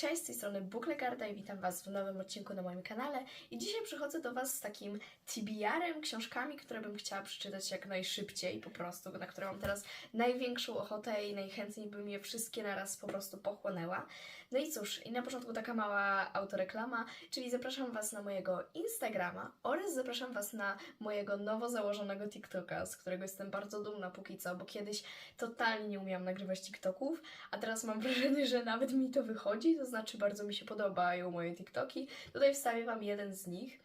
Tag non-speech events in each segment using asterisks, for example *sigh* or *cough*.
Cześć, z tej strony Buklegarda i witam Was w nowym odcinku na moim kanale. I dzisiaj przychodzę do Was z takim TBR-em, książkami, które bym chciała przeczytać jak najszybciej po prostu, na które mam teraz największą ochotę i najchętniej bym je wszystkie naraz po prostu pochłonęła. No i cóż, i na początku taka mała autoreklama, czyli zapraszam Was na mojego Instagrama oraz zapraszam Was na mojego nowo założonego TikToka, z którego jestem bardzo dumna póki co, bo kiedyś totalnie nie umiałam nagrywać TikToków, a teraz mam wrażenie, że nawet mi to wychodzi, to znaczy bardzo mi się podobają moje TikToki. Tutaj wstawię Wam jeden z nich.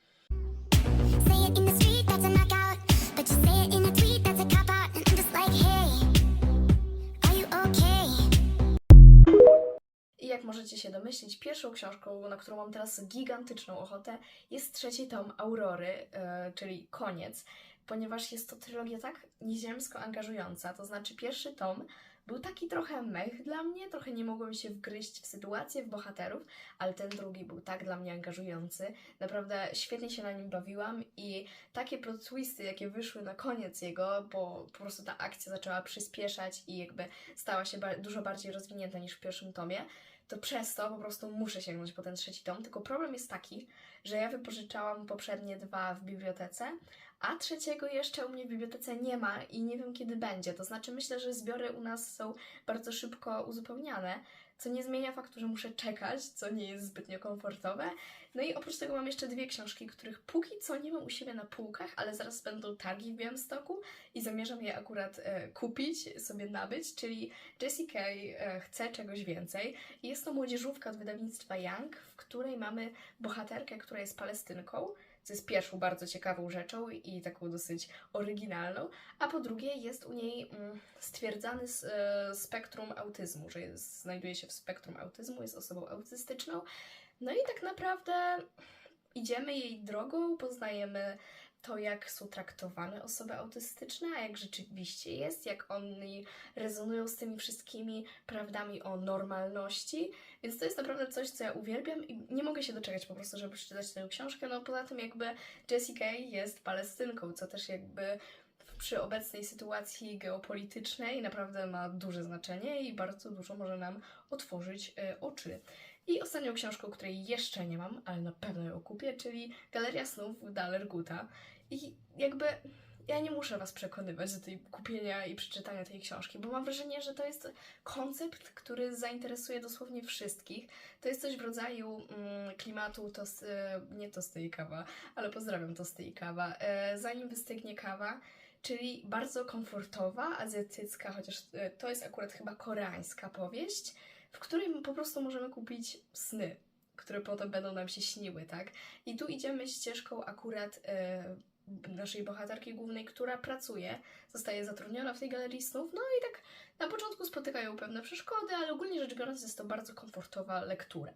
Pierwszą książką, na którą mam teraz gigantyczną ochotę, jest trzeci tom Aurory, e, czyli Koniec, ponieważ jest to trylogia tak nieziemsko angażująca. To znaczy, pierwszy tom był taki trochę mech dla mnie, trochę nie mogłem się wgryźć w sytuację, w bohaterów, ale ten drugi był tak dla mnie angażujący. Naprawdę świetnie się na nim bawiłam i takie plot twisty, jakie wyszły na koniec jego, bo po prostu ta akcja zaczęła przyspieszać i jakby stała się dużo bardziej rozwinięta niż w pierwszym tomie, to przez to po prostu muszę sięgnąć po ten trzeci tom. Tylko problem jest taki, że ja wypożyczałam poprzednie dwa w bibliotece, a trzeciego jeszcze u mnie w bibliotece nie ma i nie wiem kiedy będzie. To znaczy myślę, że zbiory u nas są bardzo szybko uzupełniane, co nie zmienia faktu, że muszę czekać, co nie jest zbytnio komfortowe. No i oprócz tego mam jeszcze dwie książki, których póki co nie mam u siebie na półkach, ale zaraz będą targi w Białymstoku i zamierzam je akurat e, kupić, sobie nabyć, czyli Jessie Kay e, chce czegoś więcej. Jest to młodzieżówka od wydawnictwa Young, w której mamy bohaterkę, która jest Palestynką, co jest pierwszą bardzo ciekawą rzeczą i taką dosyć oryginalną, a po drugie jest u niej mm, stwierdzany e, spektrum autyzmu, że jest, znajduje się w spektrum autyzmu, jest osobą autystyczną. No i tak naprawdę idziemy jej drogą, poznajemy to, jak są traktowane osoby autystyczne, a jak rzeczywiście jest, jak oni rezonują z tymi wszystkimi prawdami o normalności. Więc to jest naprawdę coś, co ja uwielbiam i nie mogę się doczekać po prostu, żeby przeczytać tę książkę. No poza tym jakby Jessie Kay jest Palestynką, co też jakby przy obecnej sytuacji geopolitycznej naprawdę ma duże znaczenie i bardzo dużo może nam otworzyć e, oczy. I ostatnią książką, której jeszcze nie mam, ale na pewno ją kupię, czyli Galeria Snów Dalerguta. I jakby ja nie muszę Was przekonywać do tej kupienia i przeczytania tej książki, bo mam wrażenie, że to jest koncept, który zainteresuje dosłownie wszystkich. To jest coś w rodzaju mm, klimatu tost, e, nie tosty i kawa, ale pozdrawiam tosty i kawa. E, zanim wystygnie kawa, czyli bardzo komfortowa, azjatycka, chociaż e, to jest akurat chyba koreańska powieść, w której po prostu możemy kupić sny, które potem będą nam się śniły, tak? I tu idziemy ścieżką akurat e, naszej bohaterki głównej, która pracuje, zostaje zatrudniona w tej galerii snów, no i tak na początku spotykają pewne przeszkody, ale ogólnie rzecz biorąc jest to bardzo komfortowa lektura.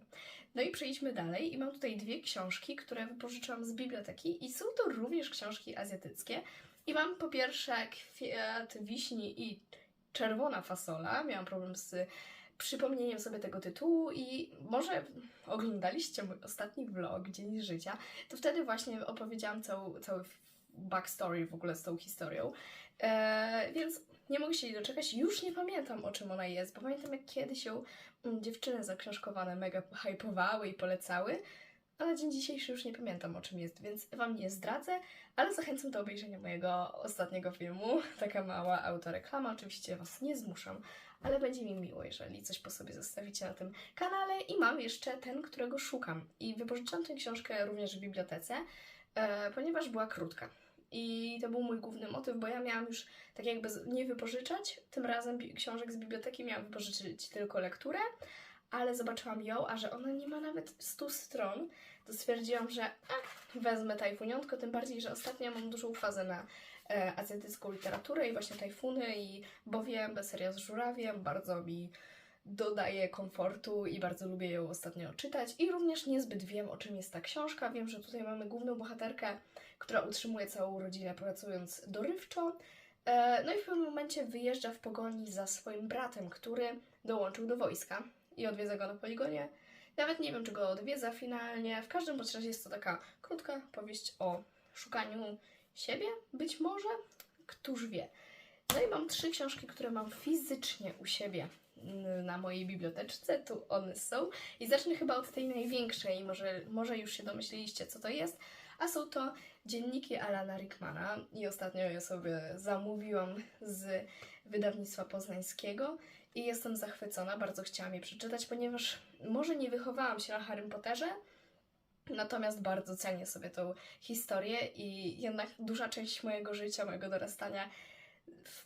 No i przejdźmy dalej i mam tutaj dwie książki, które wypożyczyłam z biblioteki i są to również książki azjatyckie. I mam po pierwsze kwiat wiśni i czerwona fasola. Miałam problem z przypomnieniem sobie tego tytułu i może oglądaliście mój ostatni vlog, Dzień Życia, to wtedy właśnie opowiedziałam całą, cały backstory w ogóle z tą historią. Eee, więc nie mogę się jej doczekać. Już nie pamiętam o czym ona jest, bo pamiętam jak kiedyś ją mm, dziewczyny zaksiążkowane mega hypowały i polecały, a na dzień dzisiejszy już nie pamiętam o czym jest, więc Wam nie zdradzę, ale zachęcam do obejrzenia mojego ostatniego filmu. *laughs* Taka mała autoreklama, oczywiście Was nie zmuszam, ale będzie mi miło, jeżeli coś po sobie zostawicie na tym kanale. I mam jeszcze ten, którego szukam. I wypożyczyłam tę książkę również w bibliotece, e, ponieważ była krótka. I to był mój główny motyw, bo ja miałam już tak jakby nie wypożyczać, tym razem książek z biblioteki miałam wypożyczyć tylko lekturę, ale zobaczyłam ją, a że ona nie ma nawet 100 stron, to stwierdziłam, że ach, wezmę tajfuniątko, tym bardziej, że ostatnio mam dużą fazę na e, azjatycką literaturę i właśnie tajfuny i bowiem seria z żurawiem bardzo mi dodaje komfortu i bardzo lubię ją ostatnio czytać i również niezbyt wiem o czym jest ta książka. Wiem, że tutaj mamy główną bohaterkę, która utrzymuje całą rodzinę pracując dorywczo. E, No i w pewnym momencie wyjeżdża w pogoni za swoim bratem, który dołączył do wojska i odwiedza go na poligonie. Nawet nie wiem, czy go odwiedza finalnie. W każdym bądź razie jest to taka krótka powieść o szukaniu siebie, być może, któż wie. No i mam trzy książki, które mam fizycznie u siebie mm, na mojej biblioteczce, tu one są. I zacznę chyba od tej największej, może, może już się domyśliliście, co to jest. A są to dzienniki Alana Rickmana. I ostatnio je sobie zamówiłam z wydawnictwa poznańskiego. I jestem zachwycona, bardzo chciałam je przeczytać, ponieważ może nie wychowałam się na Harrym Potterze, natomiast bardzo cenię sobie tą historię i jednak duża część mojego życia, mojego dorastania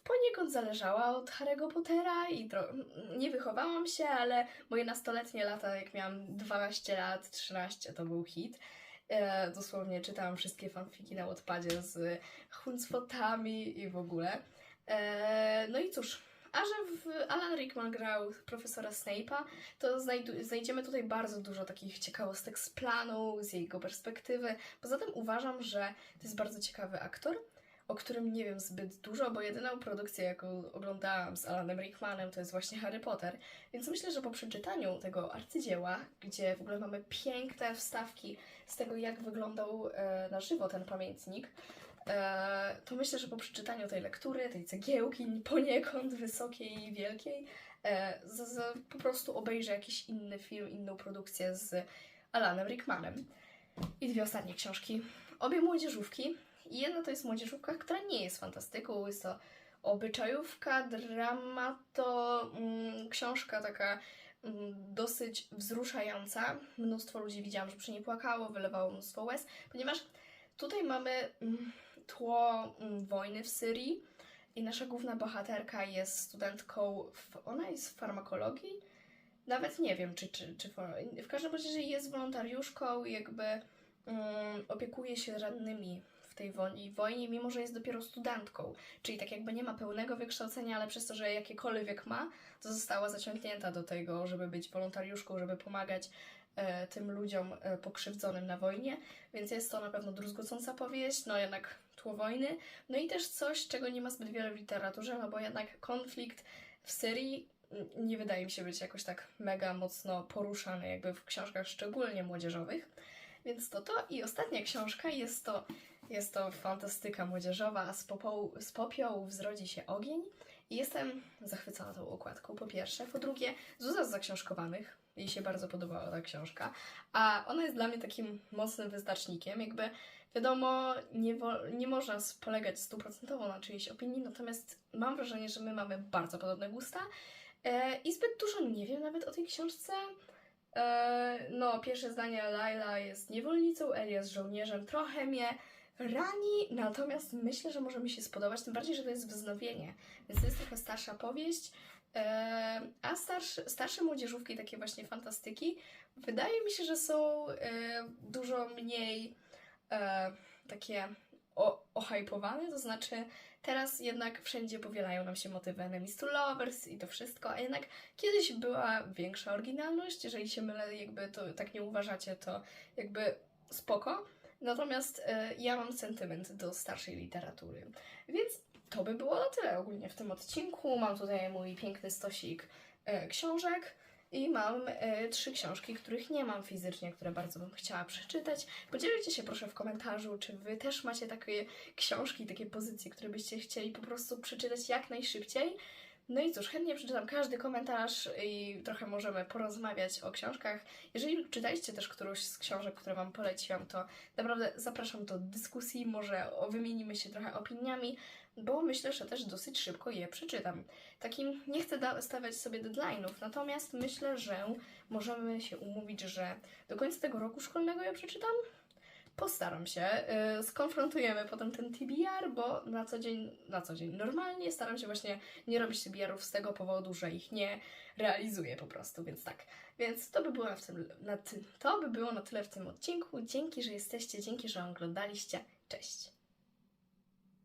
poniekąd zależała od Harry'ego Pottera i nie wychowałam się, ale moje nastoletnie lata, jak miałam 12 lat, 13, to był hit. E, dosłownie czytałam wszystkie fanfiki na Wattpadzie z Huncfotami i w ogóle. E, no i cóż, a że w Alan Rickman grał profesora Snape'a, to znajdziemy tutaj bardzo dużo takich ciekawostek z planu, z jego perspektywy. Poza tym uważam, że to jest bardzo ciekawy aktor, o którym nie wiem zbyt dużo, bo jedyną produkcję, jaką oglądałam z Alanem Rickmanem, to jest właśnie Harry Potter. Więc myślę, że po przeczytaniu tego arcydzieła, gdzie w ogóle mamy piękne wstawki z tego, jak wyglądał e, na żywo ten pamiętnik, to myślę, że po przeczytaniu tej lektury, tej cegiełki poniekąd wysokiej i wielkiej, e, z, z, po prostu obejrzę jakiś inny film, inną produkcję z Alanem Rickmanem. I dwie ostatnie książki. Obie młodzieżówki. Jedna to jest młodzieżówka, która nie jest fantastyką. Jest to obyczajówka, dramato, mm, książka taka mm, dosyć wzruszająca. Mnóstwo ludzi widziałam, że przy niej płakało, wylewało mnóstwo łez, ponieważ tutaj mamy mm, tło mm, wojny w Syrii i nasza główna bohaterka jest studentką, w, ona jest w farmakologii, nawet nie wiem, czy, czy, czy w każdym razie jest wolontariuszką i jakby mm, opiekuje się rannymi w tej wojnie, wojnie, mimo że jest dopiero studentką. Czyli tak jakby nie ma pełnego wykształcenia, ale przez to, że jakiekolwiek ma, to została zaciągnięta do tego, żeby być wolontariuszką, żeby pomagać tym ludziom e, pokrzywdzonym na wojnie. Więc jest to na pewno druzgocąca powieść, no jednak tło wojny. No i też coś, czego nie ma zbyt wiele w literaturze, no bo jednak konflikt w Syrii nie wydaje mi się być jakoś tak mega mocno poruszany, jakby w książkach szczególnie młodzieżowych. Więc to to. I ostatnia książka jest to, jest to fantastyka młodzieżowa, z, popiołu, z popiołów zrodzi się ogień. I jestem zachwycona tą okładką, po pierwsze. Po drugie, Zuza z zaksiążkowanych. Jej się bardzo podobała ta książka. A ona jest dla mnie takim mocnym wyznacznikiem. Jakby wiadomo, nie, nie można polegać stuprocentowo na czyjejś opinii, natomiast mam wrażenie, że my mamy bardzo podobne gusta. E, I zbyt dużo nie wiem nawet o tej książce. E, no, pierwsze zdanie Laila jest niewolnicą, Elias żołnierzem. Trochę mnie rani, natomiast myślę, że może mi się spodobać, tym bardziej, że to jest wznowienie, więc to jest trochę starsza powieść. E, a starsze, młodzieżówki, takie właśnie fantastyki, wydaje mi się, że są e, dużo mniej e, takie o, ohypowane, to znaczy teraz jednak wszędzie powielają nam się motywy enemies to lovers i to wszystko, a jednak kiedyś była większa oryginalność, jeżeli się mylę, jakby to tak nie uważacie, to jakby spoko. Natomiast e, ja mam sentyment do starszej literatury. Więc to by było na tyle ogólnie w tym odcinku. Mam tutaj mój piękny stosik e, książek i mam e, trzy książki, których nie mam fizycznie, które bardzo bym chciała przeczytać. Podzielcie się proszę w komentarzu, czy wy też macie takie książki, takie pozycje, które byście chcieli po prostu przeczytać jak najszybciej. No i cóż, chętnie przeczytam każdy komentarz i trochę możemy porozmawiać o książkach. Jeżeli czytaliście też którąś z książek, które Wam poleciłam, to naprawdę zapraszam do dyskusji, może wymienimy się trochę opiniami, bo myślę, że też dosyć szybko je przeczytam. Takim nie chcę stawiać sobie deadline'ów, natomiast myślę, że możemy się umówić, że do końca tego roku szkolnego je przeczytam. Postaram się. Yy, skonfrontujemy potem ten TBR, bo na co dzień, na co dzień normalnie staram się właśnie nie robić TBR-ów z tego powodu, że ich nie realizuję po prostu, więc tak. Więc to by było na, tym, na to by było na tyle w tym odcinku. Dzięki, że jesteście, dzięki, że oglądaliście. Cześć!